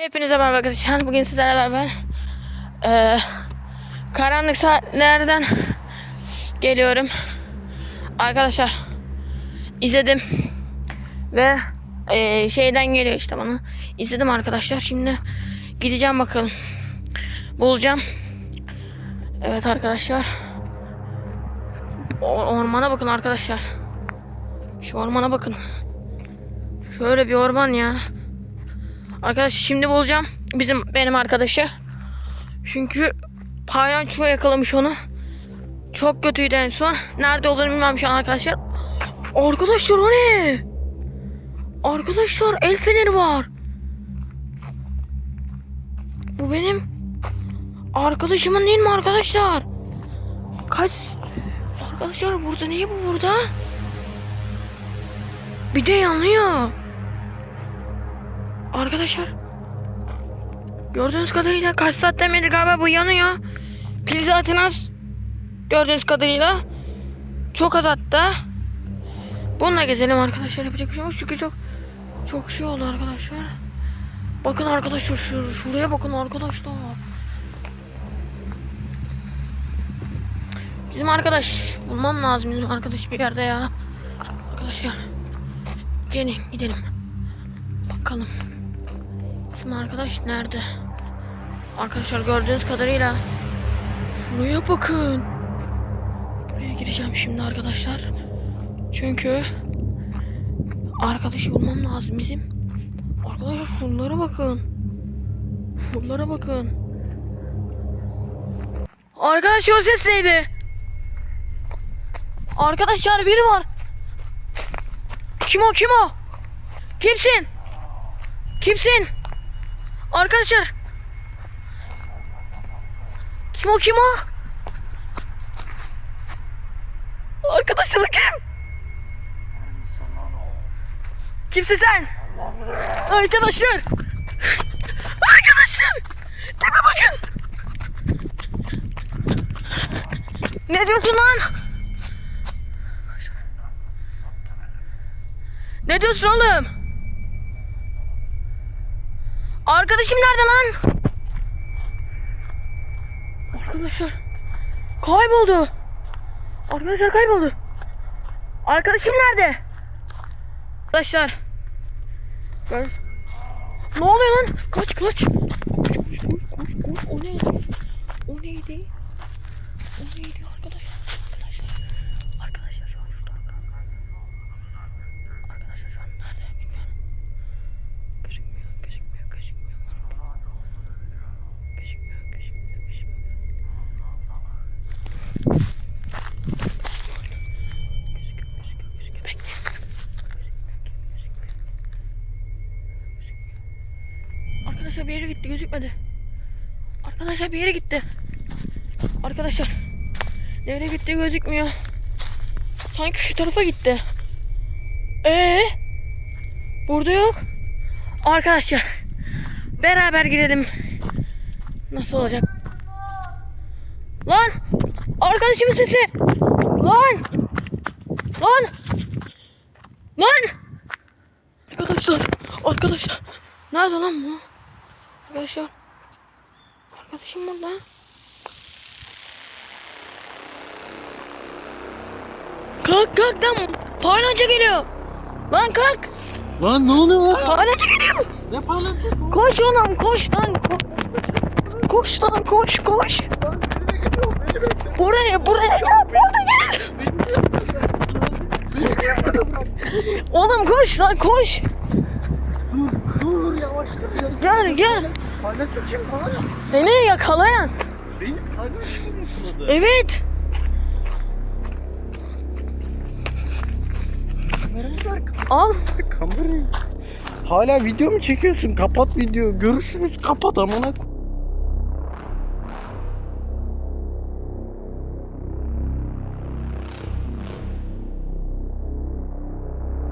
Hepinize merhaba arkadaşlar. Bugün sizlerle beraber eee, karanlık saatlerden geliyorum. Arkadaşlar izledim ve eee, şeyden geliyor işte bana. İzledim arkadaşlar. Şimdi gideceğim bakalım. Bulacağım. Evet arkadaşlar. Ormana bakın arkadaşlar. Şu ormana bakın. Şöyle bir orman ya. Arkadaşlar şimdi bulacağım bizim benim arkadaşı. Çünkü paylaşçı yakalamış onu. Çok kötüydü en son. Nerede olduğunu bilmem şu an arkadaşlar. Arkadaşlar o ne? Arkadaşlar el feneri var. Bu benim arkadaşımın değil mi arkadaşlar? Kaç Arkadaşlar burada niye bu burada? Bir de yanıyor. Arkadaşlar. Gördüğünüz kadarıyla kaç saatten beri galiba bu yanıyor. Pil zaten az. Gördüğünüz kadarıyla. Çok az hatta. Bununla gezelim arkadaşlar. Yapacak bir şey yok. Çünkü çok çok şey oldu arkadaşlar. Bakın arkadaşlar şu, şuraya bakın arkadaşlar. Bizim arkadaş bulmam lazım. Bizim arkadaş bir yerde ya. Arkadaşlar. Gelin gidelim. Bakalım. Şimdi arkadaş nerede? Arkadaşlar gördüğünüz kadarıyla Şuraya bakın. Buraya gireceğim şimdi arkadaşlar. Çünkü arkadaşı bulmam lazım bizim. Arkadaşlar şunlara bakın. Şunlara bakın. Arkadaşlar o ses neydi? Arkadaşlar biri var. Kim o kim o? Kimsin? Kimsin? Arkadaşlar. Kim o kim o? Arkadaşlar kim? Kimsin sen? Arkadaşlar. Arkadaşlar. Tipe bakın. Ne diyorsun lan? Ne diyorsun oğlum? Arkadaşım nerede lan? Arkadaşlar kayboldu. Arkadaşlar kayboldu. Arkadaşım nerede? Arkadaşlar. Gör. Ne oluyor lan? Kaç kaç. Koş koş koş. O neydi? O neydi? O neydi arkadaşlar? Arkadaşlar. Arkadaşlar şu an şurada. Arkadaşlar şu an Arkadaşlar bir yere gitti, gözükmedi. Arkadaşlar bir yere gitti. Arkadaşlar. Nereye gitti gözükmüyor. Sanki şu tarafa gitti. Ee? Burada yok. Arkadaşlar. Beraber girelim. Nasıl olacak? Lan! Arkadaşımın sesi! Lan! Lan! Lan! Arkadaşlar! Arkadaşlar! Nerede lan bu? Arkadaşlar. Arkadaşım burada. Kalk kalk lan! Paylanca geliyor! Lan kalk! Lan ne oluyor lan? Paylanca geliyor! Ne parlatı? Koş oğlum koş lan koş. Koş lan koş koş. Buraya buraya gel burada gel. oğlum koş lan koş. Dur yavaş dur. Gel gel. Parlatı kim bana? Seni yakalayan. Beni parlatı mı yakaladı? Evet. Al. Kamerayı. Hala video mu çekiyorsun? Kapat video. Görüşürüz. Kapat amına. koy.